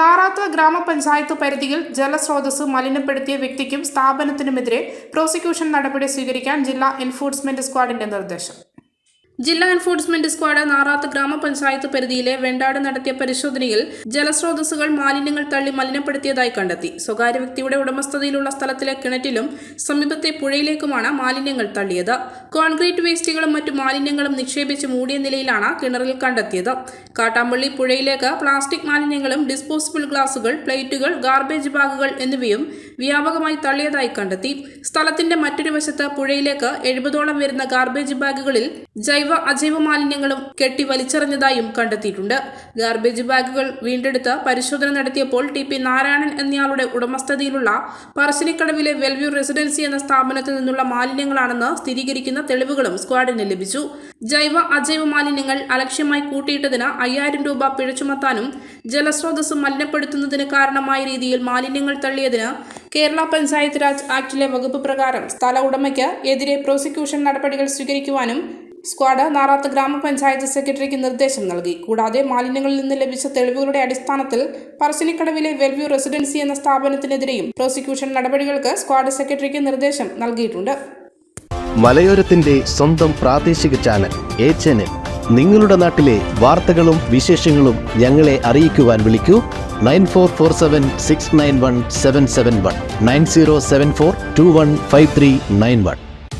നാറാത്ത് ഗ്രാമപഞ്ചായത്ത് പരിധിയിൽ ജലസ്രോതസ് മലിനപ്പെടുത്തിയ വ്യക്തിക്കും സ്ഥാപനത്തിനുമെതിരെ പ്രോസിക്യൂഷൻ നടപടി സ്വീകരിക്കാൻ ജില്ലാ എൻഫോഴ്സ്മെന്റ് സ്ക്വാഡിന്റെ നിർദ്ദേശം. ജില്ലാ എൻഫോഴ്സ്മെന്റ് സ്ക്വാഡ് നാറാത്ത് ഗ്രാമപഞ്ചായത്ത് പരിധിയിലെ വെണ്ടാട് നടത്തിയ പരിശോധനയിൽ ജലസ്രോതസ്സുകൾ മാലിന്യങ്ങൾ തള്ളി മലിനപ്പെടുത്തിയതായി കണ്ടെത്തി. സ്വകാര്യ വ്യക്തിയുടെ ഉടമസ്ഥതയിലുള്ള സ്ഥലത്തിലെ കിണറ്റിലും സമീപത്തെ പുഴയിലേക്കുമാണ് മാലിന്യങ്ങൾ തള്ളിയത്. കോൺക്രീറ്റ് വേസ്റ്റുകളും മറ്റു മാലിന്യങ്ങളും നിക്ഷേപിച്ച് മൂടിയ നിലയിലാണ് കിണറിൽ കണ്ടെത്തിയത്. കാട്ടാമ്പള്ളി പുഴയിലേക്ക് പ്ലാസ്റ്റിക് മാലിന്യങ്ങളും ഡിസ്പോസിബിൾ ഗ്ലാസുകൾ പ്ലേറ്റുകൾ ഗാർബേജ് ബാഗുകൾ എന്നിവയും വ്യാപകമായി തള്ളിയതായി കണ്ടെത്തി. സ്ഥലത്തിന്റെ മറ്റൊരു വശത്ത് പുഴയിലേക്ക് എഴുപതോളം വരുന്ന ഗാർബേജ് ബാഗുകളിൽ അജൈവ മാലിന്യങ്ങളും കെട്ടി വലിച്ചെറിഞ്ഞതായും കണ്ടെത്തിയിട്ടുണ്ട്. ഗാർബേജ് ബാഗുകൾ വീണ്ടെടുത്ത് പരിശോധന നടത്തിയപ്പോൾ ടി പി നാരായണൻ എന്നയാളുടെ ഉടമസ്ഥതയിലുള്ള പറശ്ശിനിക്കടവിലെ വെൽവ്യൂ റെസിഡൻസി എന്ന സ്ഥാപനത്തിൽ നിന്നുള്ള മാലിന്യങ്ങളാണെന്ന് സ്ഥിരീകരിക്കുന്ന തെളിവുകളും സ്ക്വാഡിന് ലഭിച്ചു. ജൈവ അജൈവ മാലിന്യങ്ങൾ അലക്ഷ്യമായി കൂട്ടിയിട്ടതിന് അയ്യായിരം രൂപ പിഴ ചുമത്താനും ജലസ്രോതസ് മലിനപ്പെടുത്തുന്നതിന് കാരണമായ രീതിയിൽ മാലിന്യങ്ങൾ തള്ളിയതിന് കേരള പഞ്ചായത്ത് രാജ് ആക്ടിലെ വകുപ്പ് പ്രകാരം സ്ഥല ഉടമയ്ക്ക് എതിരെ പ്രോസിക്യൂഷൻ നടപടികൾ സ്വീകരിക്കുവാനും സ്ക്വാഡ് നാറാത്ത് ഗ്രാമപഞ്ചായത്ത് സെക്രട്ടറിക്ക് നിർദ്ദേശം നൽകി. കൂടാതെ മാലിന്യങ്ങളിൽ നിന്ന് ലഭിച്ച തെളിവുകളുടെ അടിസ്ഥാനത്തിൽ പറശ്ശിനിക്കടവിലെ വെൽവ്യൂ റെസിഡൻസി എന്ന സ്ഥാപനത്തിനെതിരെയും പ്രോസിക്യൂഷൻ നടപടികൾക്ക് സ്ക്വാഡ് സെക്രട്ടറിക്ക് നിർദ്ദേശം നൽകിയിട്ടുണ്ട്. മലയോരത്തിന്റെ സ്വന്തം പ്രാദേശിക ചാനൽ എ ചാനൽ. നിങ്ങളുടെ നാട്ടിലെ വാർത്തകളും വിശേഷങ്ങളും ഞങ്ങളെ അറിയിക്കുവാൻ വിളിക്കൂ. Nine four four seven six nine one seven seven one. Nine zero seven four two one five three nine one.